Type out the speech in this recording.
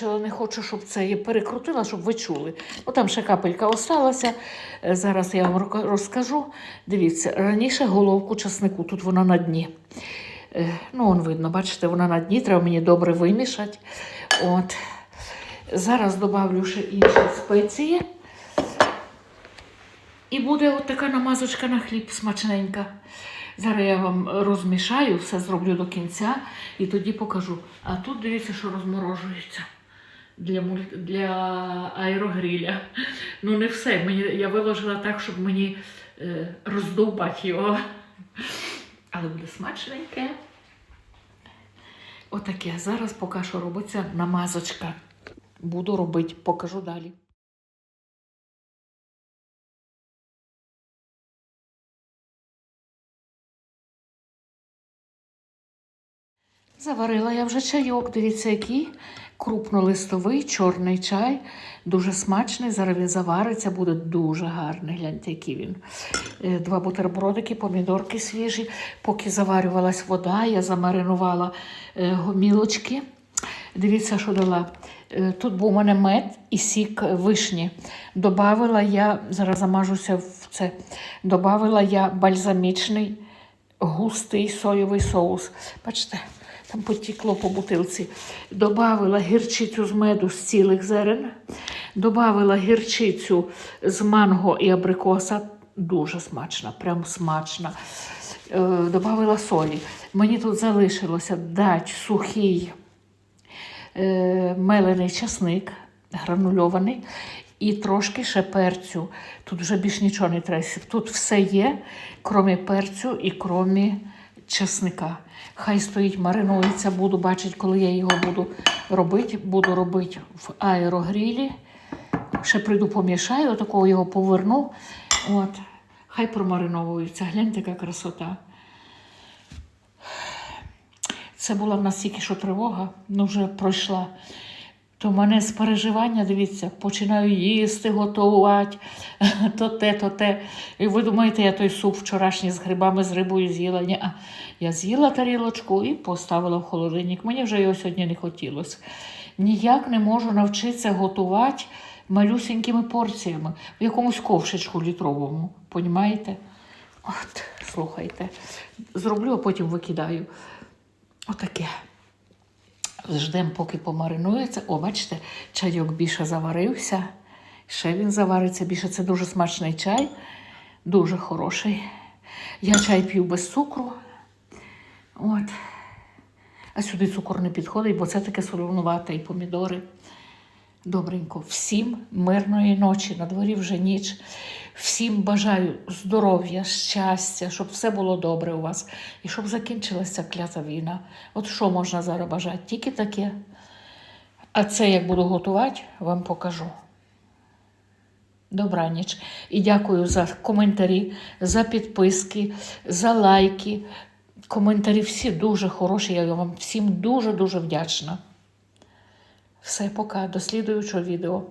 виключила, не хочу, щоб це я перекрутила, щоб ви чули. Ну там ще капелька осталася. Е, Зараз я вам розкажу. Дивіться, раніше головку часнику, тут вона на дні. Е, Ну, он видно, бачите, вона на дні, треба мені добре вимішати. От. Зараз добавлю ще інші спеції. І буде от така намазочка на хліб смачненька. Зараз я вам розмішаю, все зроблю до кінця і тоді покажу. А тут дивіться, що розморожується для, муль- для аерогриля. Ну, не все. Мені, я виложила так, щоб мені е, роздовбати його. Але буде смачненьке. Отаке. Зараз поки що робиться намазочка. Буду робити, покажу далі. Заварила я вже чайок. Дивіться, який крупнолистовий чорний чай. Дуже смачний. Зараз завариться, буде дуже гарний. Гляньте, який він. Е, Два бутербродики, помідорки свіжі. Поки заварювалась вода, я замаринувала е, гомілочки. Дивіться, що дала. Е, Тут був у мене мед і сік вишні. Добавила я, зараз замажуся в це. Добавила я бальзамічний густий соєвий соус. Бачите, там потікло по бутилці. Добавила гірчицю з меду з цілих зерен. Добавила гірчицю з манго і абрикоса. Дуже смачна, прям смачна. Е, Добавила солі. Мені тут залишилося дати сухий е, мелений часник, гранульований, і трошки ще перцю. Тут вже більш нічого не треба. Тут все є, крім перцю і крім часника. Хай стоїть, маринується, буду бачити, коли я його буду робити. Буду робити в аерогрілі. Ще прийду помішаю, такого його поверну. От. Хай промариновується. Гляньте, яка красота. Це була в нас тільки що тривога, ну вже пройшла. То в мене з переживання, дивіться, починаю їсти, готувати, то те, то те. І ви думаєте, я той суп вчорашній з грибами, з рибою з'їла? Ні, я з'їла тарілочку і поставила в холодильник. Мені вже його сьогодні не хотілося. Ніяк не можу навчитися готувати малюсенькими порціями в якомусь ковшечку літровому. Понімаєте? От, слухайте. Зроблю, а потім викидаю. Отаке. Ждемо, поки помаринується. О, бачите, чайок більше заварився. Ще він завариться більше. Це дуже смачний чай, дуже хороший. Я чай п'ю без цукру. От. А сюди цукор не підходить, бо це таке солонувате і помідори. Добренько, всім мирної ночі, на дворі вже ніч. Всім бажаю здоров'я, щастя, щоб все було добре у вас і щоб закінчилася клята війна. От що можна зараз бажати? Тільки таке. А це як буду готувати, вам покажу. Добраніч. І дякую за коментарі, за підписки, за лайки. Коментарі всі дуже хороші. Я вам всім дуже-дуже вдячна. Все, пока. До слідуючого відео.